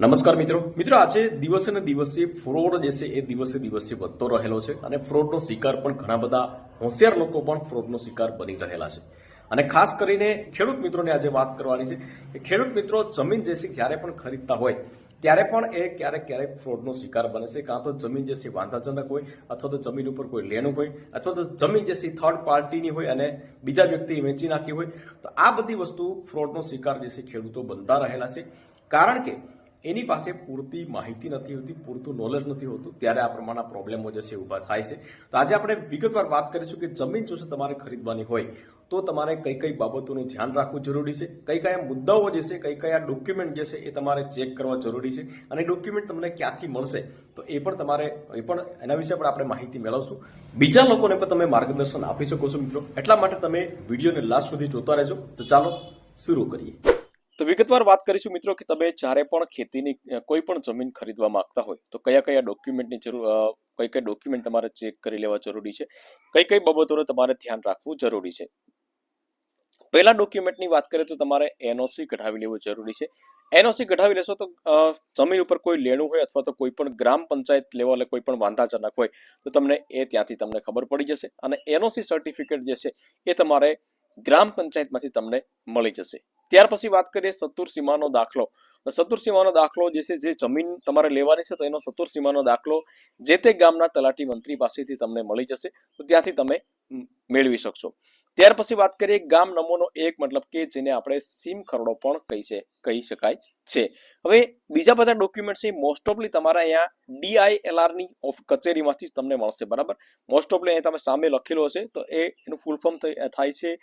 નમસ્કાર મિત્રો. મિત્રો, આજે દિવસે ને દિવસે ફ્રોડ જે છે એ દિવસે દિવસે વધતો રહેલો છે અને ફ્રોડનો શિકાર પણ ઘણા બધા હોશિયાર લોકો પણ ફ્રોડનો શિકાર બની રહેલા છે. અને ખાસ કરીને ખેડૂત મિત્રોને આજે વાત કરવાની છે કે ખેડૂત મિત્રો, જમીન જે છે જ્યારે પણ ખરીદતા હોય, ત્યારે પણ એ ક્યારેક ક્યારેક ફ્રોડનો શિકાર બને છે. કાં તો જમીન જે છે વાંધાજનક હોય, અથવા તો જમીન ઉપર કોઈ લેણું હોય, અથવા તો જમીન જે છે થર્ડ પાર્ટીની હોય અને બીજા વ્યક્તિએ વેચી નાખી હોય, તો આ બધી વસ્તુ ફ્રોડનો શિકાર જે છે ખેડૂતો બનતા રહેલા છે. કારણ કે એની પાસે પૂરતી માહિતી નથી હોતી, પૂરતું નોલેજ નથી હોતું, ત્યારે આ પ્રમાણના પ્રોબ્લેમો જે છે ઊભા થાય છે. તો આજે આપણે વિગતવાર વાત કરીશું કે જમીન જો છે તમારે ખરીદવાની હોય, તો તમારે કઈ કઈ બાબતોનું ધ્યાન રાખવું જરૂરી છે, કઈ કયા મુદ્દાઓ જે છે, કઈ કયા ડોક્યુમેન્ટ જે છે એ તમારે ચેક કરવા જરૂરી છે, અને ડોક્યુમેન્ટ તમને ક્યાંથી મળશે, તો એ પણ તમારે, એ પણ એના વિશે પણ આપણે માહિતી મેળવશું. બીજા લોકોને પણ તમે માર્ગદર્શન આપી શકો છો મિત્રો. એટલા માટે તમે વિડીયોને લાસ્ટ સુધી જોતા રહેજો. તો ચાલો, શરૂ કરીએ. તો વિગતવાર વાત કરીશું મિત્રો કે તમે જ્યારે પણ ખેતીની કોઈ પણ જમીન ખરીદવા માંગતા હોય, તો કયા કયા ડોક્યુમેન્ટની જરૂર કઈ કઈ ડોક્યુમેન્ટ તમારે ચેક કરી લેવા જરૂરી છે? કઈ કઈ બાબતોને તમારે ધ્યાન રાખવું જરૂરી છે? પહેલા ડોક્યુમેન્ટની વાત કરીએ તો તમારે એનઓસી કઢાવી લેવું જરૂરી છે. એનઓસી કઢાવી લેશો તો જમીન ઉપર કોઈ લેણું હોય અથવા તો કોઈ પણ ગ્રામ પંચાયત લેવલે કોઈ પણ વાંધાજનક હોય, તો તમને એ ત્યાંથી તમને ખબર પડી જશે અને એનઓસી સર્ટિફિકેટ જે છે એ તમારે ગ્રામ પંચાયતમાંથી તમને મળી જશે. ત્યાર પછી વાત કરીએ સત્તુર સીમાનો દાખલો. સત્તુર સીમાનો દાખલો જે છે, જે જમીન તમારે લેવાની છે, તો એનો સત્તુર સીમાનો દાખલો જે તે ગામના તલાટી મંત્રી પાસેથી તમને મળી જશે. તો ત્યાંથી તમે મેળવી શકશો. ત્યાર પછી વાત કરીએ ગામ નમોનો એક, મતલબ કે જેને આપણે સીમ ખરડો પણ કહી છે, કહી શકાય છે. હવે બીજા બધા ડોક્યુમેન્ટ છે મોસ્ટ ઓફલી તમારા અહીંયા ડીઆઈએલઆરની ઓફ કચેરીમાંથી તમને મળશે, બરાબર? મોસ્ટ ઓફલી અહીંયા તમે સામે લખેલો હશે, તો એ એનું ફૂલ ફોર્મ થાય છે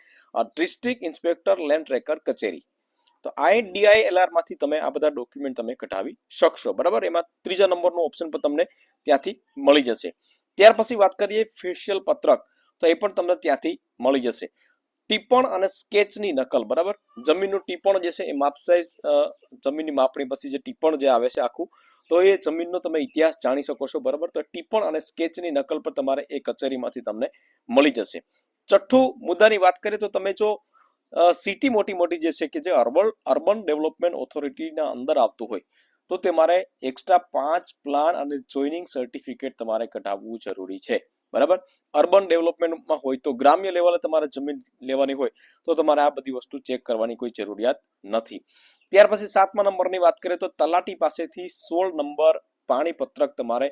ડિસ્ટ્રિક્ટ ઇન્સ્પેક્ટર લેન્ડ ટ્રેકર કચેરી. તો આ ડીઆઈએલઆરમાંથી તમે આ બધા ડોક્યુમેન્ટ તમે કઢાવી શકશો, બરાબર? એમાં ત્રીજા નંબરનો ઓપ્શન પણ તમને ત્યાંથી મળી જશે. ત્યાર પછી વાત કરીએ ફેશિયલ પત્રક. તો એ પણ તમને ત્યાંથી મળી જશે. ટીપણ અને સ્કેચની નકલ, બરાબર? જમીનનું ટીપણ જે છે એ માપ સાઈઝ જમીનની માપણી પછી જે ટીપણ જે આવે છે આખું, તો એ જમીનનો તમે ઇતિહાસ જાણી શકો છો, બરાબર? તો ટીપણ અને સ્કેચની નકલ પર તમારે એ કચેરીમાંથી તમને મળી જશે. છઠ્ઠું મુદ્દાની વાત કરીએ તો તમે જો સિટી મોટી મોટી જે છે કે જે અર્બન અર્બન ડેવલપમેન્ટ ઓથોરિટીના અંદર આવતું હોય, તો તમારે એક્સ્ટ્રા પાંચ પ્લાન અને જોઈનિંગ સર્ટિફિકેટ તમારે કઢાવવું જરૂરી છે. બરાબર? અર્બન ડેવલપમેન્ટમાં હોય તો ગ્રામ્ય લેવલે તમારે જમીન લેવાની હોય તો તમારે આ બધી વસ્તુ ચેક કરવાની કોઈ જરૂરિયાત નથી. ત્યાર પછી સાતમા નંબરની વાત કરીએ તો તલાટી પાસેથી સોળ નંબર પાણી પત્રક તમારે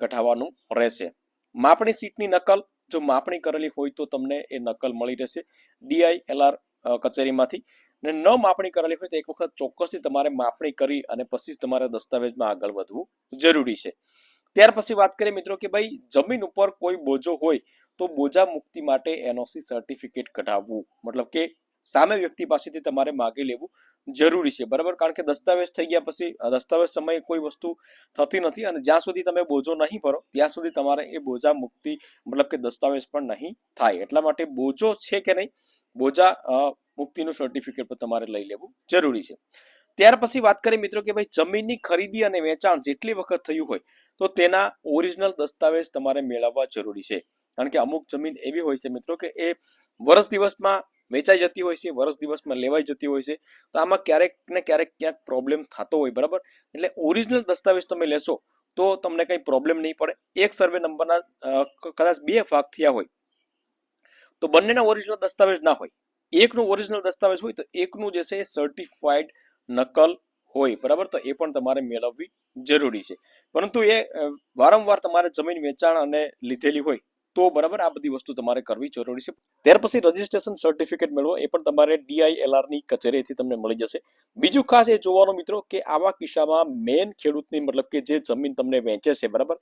કઢાવવાનું રહેશે. માપણી સીટની નકલ, જો માપણી કરેલી હોય તો તમને એ નકલ મળી રહેશે ડીઆઈએલઆર કચેરીમાંથી. ને ન માપણી કરેલી હોય તો એક વખત ચોક્કસથી તમારે માપણી કરી અને પછી જ તમારે દસ્તાવેજમાં આગળ વધવું જરૂરી છે. ત્યાર પછી વાત કરીએ મિત્રો કે ભાઈ જમીન ઉપર કોઈ બોજો હોય તો બોજા મુક્તિ માટે એનઓસી સર્ટિફિકેટ કઢાવવું. મતલબ કે સામે વ્યક્તિ પાસેથી તમારે માગી લેવું જરૂરી છે. બરાબર? કારણ કે દસ્તાવેજ થઈ ગયા પછી દસ્તાવેજ સમયે કોઈ વસ્તુ થતી નથી અને જ્યાં સુધી તમે બોજો નહીં ભરો, ત્યાં સુધી તમારે એ બોજા મુક્તિ, મતલબ કે દસ્તાવેજ પણ નહીં થાય. એટલા માટે બોજો છે કે નહીં, બોજા મુક્તિનું સર્ટિફિકેટ પણ તમારે લઈ લેવું જરૂરી છે. ત્યાર પછી વાત કરીએ મિત્રો કે ભાઈ જમીનની ખરીદી અને વેચાણ જેટલી વખત થયું હોય તો તેના ઓરિજિનલ દસ્તાવેજ તમારે મેળવવા જરૂરી છે. કારણ કે અમુક જમીન એવી હોય છે મિત્રો કે એ વર્ષ દિવસમાં વેચાઈ જતી હોય છે વર્ષ દિવસમાં લેવાઈ જતી હોય છે. તો આમાં ક્યારેક ને ક્યારેક ક્યાંક પ્રોબ્લેમ થતો હોય, બરાબર? એટલે ઓરિજિનલ દસ્તાવેજ તમે લેશો તો તમને કંઈ પ્રોબ્લેમ નહીં પડે. એક સર્વે નંબરના કદાચ બે ભાગ થયા હોય. તો બંનેના ઓરિજિનલ દસ્તાવેજ ના હોય. એકનું ઓરિજિનલ દસ્તાવેજ હોય તો એકનું જે છે સર્ટિફાઈડ નકલ હોય, બરાબર? તો એ પણ તમારે મેળવવી જરૂરી છે. પરંતુ એ વારંવાર તમારે જમીન વેચાણ અને લીધેલી હોય, તો બરાબર આ બધી વસ્તુ તમારે કરવી જરૂરી છે. ત્યાર પછી રજીસ્ટ્રેશન સર્ટિફિકેટ મેળવો, એ પણ તમારે ડીઆઈએલઆરની કચેરીથી તમને મળી જશે. બીજું ખાસ એ જોવાનું મિત્રો કે આવા કિસ્સામાં મેન ખેડૂતની મતલબ કે જે જમીન તમને વેચે છે, બરાબર?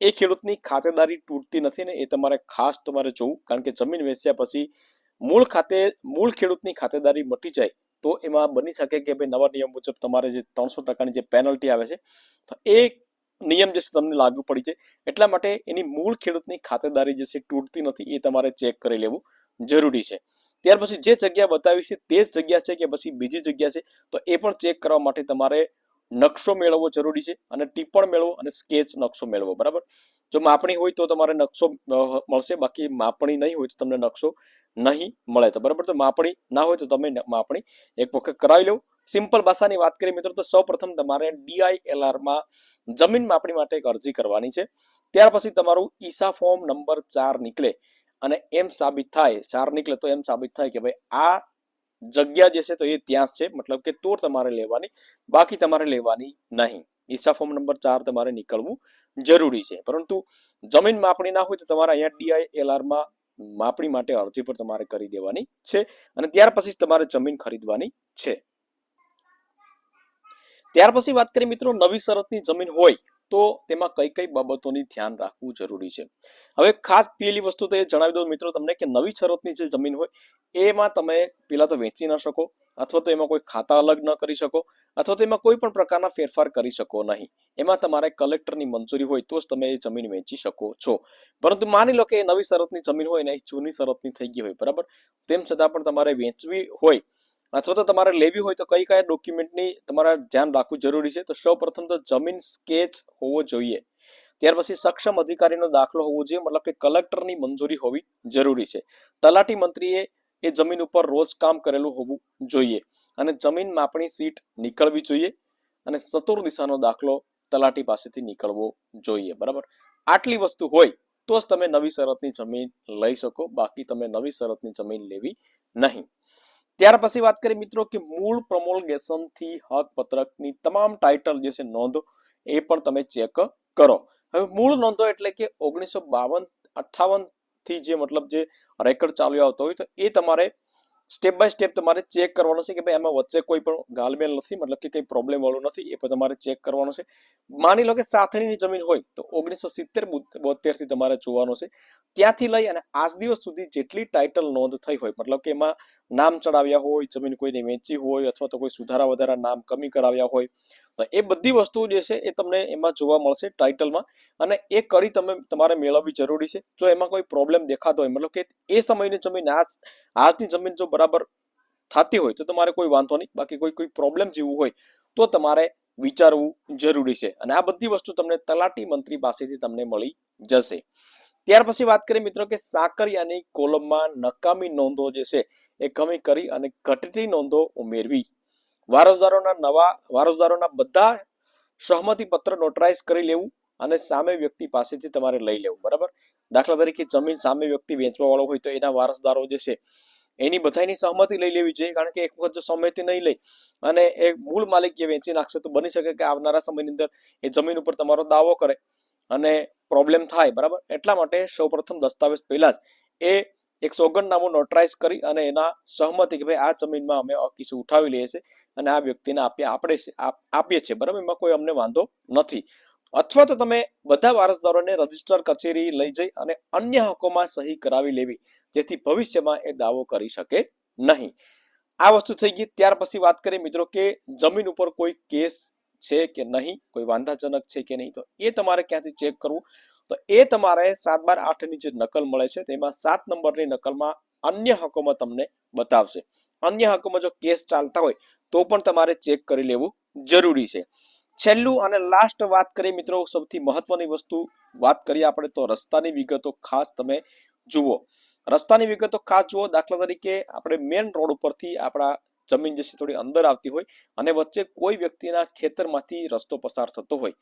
એ ખેડૂતની ખાતેદારી તૂટતી નથી ને એ તમારે ખાસ તમારે જોવું. કારણ કે જમીન વેચ્યા પછી મૂળ ખાતે, મૂળ ખેડૂતની ખાતેદારી મટી જાય. તો એમાં બની શકે કે ભાઈ નવા નિયમ મુજબ તમારે જે ત્રણસો ટકાની જે પેનલ્ટી આવે છે તો એ નિયમ જે છે તમને લાગુ પડી છે એટલા માટે એની મૂળ ખેડૂતની ખાતેદારી જે છે તૂટતી નથી એ તમારે ચેક કરી લેવું જરૂરી છે. ત્યાર પછી જે જગ્યા બતાવી છે તે જ જગ્યા છે કે પછી બીજી જગ્યા છે તો એ પણ ચેક કરવા માટે તમારે નકશો મેળવવો જરૂરી છે અને ટીપણ મેળવો અને સ્કેચ નકશો મેળવો. બરાબર? જો માપણી હોય તો તમારે નકશો મળશે. બાકી માપણી નહીં હોય તો તમને નકશો નહીં મળે તો, બરાબર? તો માપણી ના હોય તો તમે માપણી એક વખત કરાવી લો. સિમ્પલ ભાષાની વાત કરીએ મિત્રો, તો સૌ પ્રથમ તમારે ડીઆઈએલઆરમાં જમીન માપણી માટે એક અરજી કરવાની છે. ત્યાર પછી તમારું ઈસા ફોર્મ નંબર ચાર નીકળે અને એમ સાબિત થાય. ચાર નીકળે તો એમ સાબિત થાય કે ભાઈ આ જગ્યા જે છે તો એ ત્યાં છે. મતલબ કે તો તમારે લેવાની, બાકી તમારે લેવાની નહીં. ઈસા ફોર્મ નંબર ચાર તમારે નીકળવું જરૂરી છે. પરંતુ જમીન માપણી ના હોય તો તમારે અહીંયા ડીઆઈએલઆરમાં માપણી માટે અરજી પણ તમારે કરી દેવાની છે અને ત્યાર પછી તમારે જમીન ખરીદવાની છે. ત્યાર પછી વાત કરીએ મિત્રો નવી શરતની જમીન હોય તો તેમાં કઈ કઈ બાબતોની ધ્યાન રાખવું જરૂરી છે. હવે ખાસ પેલી વસ્તુ તો એ જણાવી દઉં મિત્રો તમને કે નવી શરતની જે જમીન હોય એમાં તમે પેલા તો વેચી ન શકો અથવા તો એમાં કોઈ ખાતા અલગ ન કરી શકો, અથવા તો એમાં કોઈ પણ પ્રકારના ફેરફાર કરી શકો નહીં. એમાં તમારે કલેક્ટરની મંજૂરી હોય તો જ તમે એ જમીન વેચી શકો છો. પરંતુ માની લો કે એ નવી શરતની જમીન હોય ને જૂની શરતની થઈ ગઈ હોય, બરાબર? તેમ છતાં પણ તમારે વેચવી હોય, અથવા તો તમારે લેવી હોય તો કઈ કયા ડોક્યુમેન્ટની તમારે ધ્યાન રાખવું જરૂરી છે? તો સૌ પ્રથમ તો જમીન સ્કેચ હોવો જોઈએ. ત્યાર પછી સક્ષમ અધિકારીનો દાખલો હોવો જોઈએ, મતલબ કે કલેક્ટરની મંજૂરી હોવી જરૂરી છે. તલાટી મંત્રીએ એ જમીન ઉપર રોજ કામ કરેલું હોવું જોઈએ. અને જમીન માપણી સીટ નીકળવી જોઈએ અને સતુર દિશાનો દાખલો તલાટી પાસેથી નીકળવો જોઈએ. બરાબર? આટલી વસ્તુ હોય તો જ તમે નવી શરતની જમીન લઈ શકો. બાકી તમે નવી શરતની જમીન લેવી નહીં. ત્યાર પછી વાત કરીએ મિત્રો કે મૂળ પ્રમોલગેશનથી હક પત્રકની તમામ ટાઇટલ જે છે નોંધો એ પણ તમે ચેક કરો. હવે મૂળ નોંધો એટલે કે ઓગણીસો બાવન અઠ્ઠાવન થી જે મતલબ જે રેકર્ડ ચાલ્યો આવતો હોય તો એ તમારે સ્ટેપ બાય સ્ટેપ તમારે ચેક કરવાનું છે કે ભાઈ એમાં વચ્ચે કોઈ પણ ગાલમેલ નથી, મતલબ કે કંઈ પ્રોબ્લેમ વાળું નથી, એ પણ તમારે ચેક કરવાનું છે. માની લો કે સાથણીની જમીન હોય તો ઓગણીસો સિત્તેર બોતેરથી તમારે જોવાનું છે. ત્યાંથી લઈ અને આજ દિવસ સુધી જેટલી ટાઇટલ નોંધ થઈ હોય, મતલબ કે એમાં નામ ચડાવ્યા હોય, જમીન કોઈને વેચી હોય અથવા તો કોઈ સુધારા વધારા નામ કમી કરાવ્યા હોય તો એ બધી વસ્તુઓ જે છે એ તમને એમાં જોવા મળશે ટાઇટલમાં અને એ કરી તમે, તમારે મેળવવી જરૂરી છે. જો એમાં કોઈ પ્રોબ્લેમ દેખાતો હોય, મતલબ કે એ સમયની જમીન આજ આજની જમીન જો બરાબર થતી હોય તો તમારે કોઈ વાંધો નહીં. બાકી કોઈ કોઈ પ્રોબ્લેમ જેવું હોય તો તમારે વિચારવું જરૂરી છે. અને આ બધી વસ્તુ તમને તલાટી મંત્રી પાસેથી તમને મળી જશે. ત્યાર પછી વાત કરીએ મિત્રો કે સાકરિયાની કોલમમાં નકામી નોંધો જે છે એ કમી કરી અને ઘટતી નોંધો ઉમેરવી. વારસદારોના નવા, વારસદારોના બધા સહમતિ પત્ર નોટરાઇઝ કરી લેવું અને સામે વ્યક્તિ પાસેથી તમારે લઈ લેવું, બરાબર? દાખલા તરીકે જમીન સામે વ્યક્તિ વેચવા વાળો હોય તો એના વારસદારો જે છે, એની બધાની સહમતિ લઈ લેવી જોઈએ, કારણ કે એક વખત જો સહમતિ નહીં લઈ અને એ મૂળ માલિક જે વેચી નાખશે તો બની શકે કે આવનારા સમયની અંદર એ જમીન ઉપર તમારો દાવો કરે અને પ્રોબ્લેમ થાય, બરાબર? એટલા માટે સૌપ્રથમ દસ્તાવેજ પહેલા જ એ એક સોગંદનામું નોટરાઇઝ કરી અને એના સહમતિ કે ભાઈ આ જમીનમાં અમે અકીસું ઉઠાવી લઈએ છીએ અને આ વ્યક્તિને આપ્યા આપણે આપીએ છીએ, બરાબર? એમાં કોઈ અમને વાંધો નથી. અથવા તો તમે બધા વારસદારોને રજિસ્ટર કચેરી લઈ જઈ અને અન્ય હકોમાં સહી કરાવી લેવી, જેથી ભવિષ્યમાં એ દાવો કરી શકે નહીં. આ વસ્તુ થઈ ગઈ. ત્યાર પછી વાત કરીએ મિત્રો કે જમીન ઉપર કોઈ કેસ છે કે નહીં? કોઈ વાંધાજનક છે કે નહીં? તો એ તમારે ક્યાંથી ચેક કરવું? તો એ તમારે સાત બાર આઠની જે નકલ મળે છે, તેમાં સાત નંબરની નકલમાં અન્ય હકોમાં તમને બતાવશે. અન્ય હકોમાં જો કેસ ચાલતા હોય તો પણ તમારે ચેક કરી લેવું જરૂરી છે. છેલ્લું અને લાસ્ટ વાત કરીએ મિત્રો, સૌથી મહત્વની વસ્તુ વાત કરીએ આપણે તો રસ્તાની વિગતો ખાસ તમે જુઓ. રસ્તાની વિગતો ખાસ જુઓ, દાખલા તરીકે આપણે મેન રોડ ઉપરથી આપણા જમીન જે છે થોડી અંદર આવતી હોય અને વચ્ચે કોઈ વ્યક્તિના ખેતરમાંથી રસ્તો પસાર થતો હોય,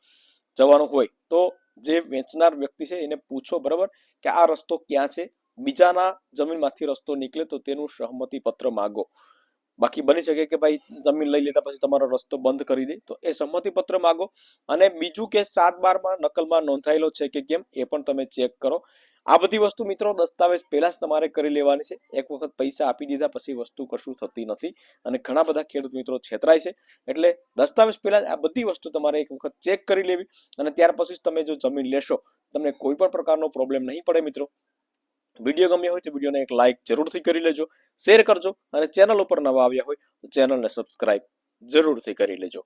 જવાનું હોય, તો જે વેચનાર વ્યક્તિ છે એને પૂછો બરાબર કે આ રસ્તો ક્યાં છે? બીજાના જમીનમાંથી રસ્તો નીકળે તો તેનું સહમતિ પત્ર માગો. બાકી બની શકે કે ભાઈ જમીન લઈ લેતા પછી તમારો રસ્તો બંધ કરી દે. તો એ સંમતિ પત્ર માગો. અને બીજું કે સાત બારમાં નકલમાં નોંધાયેલો છે કે કેમ, એ પણ તમે ચેક કરો. આ બધી વસ્તુ મિત્રો દસ્તાવેજ પહેલા જ તમારે કરી લેવાની છે. એક વખત પૈસા આપી દીધા પછી વસ્તુ કશું થતી નથી. અને ઘણા બધા ખેડૂત મિત્રો છેતરાય છે. એટલે દસ્તાવેજ પહેલા આ બધી વસ્તુ તમારે એક વખત ચેક કરી લેવી. અને ત્યાર પછી જ તમે જો જમીન લેશો, તમને કોઈ પણ પ્રકારનો પ્રોબ્લેમ નહીં પડે મિત્રો. વીડિયો ગમ્યો હોય તો વિડીયોને એક લાઇક જરૂરથી કરી લેજો શેર કરજો અને ચેનલ ઉપર નવા આવ્યા હોય તો ચેનલને સબસ્ક્રાઇબ જરૂરથી કરી લેજો.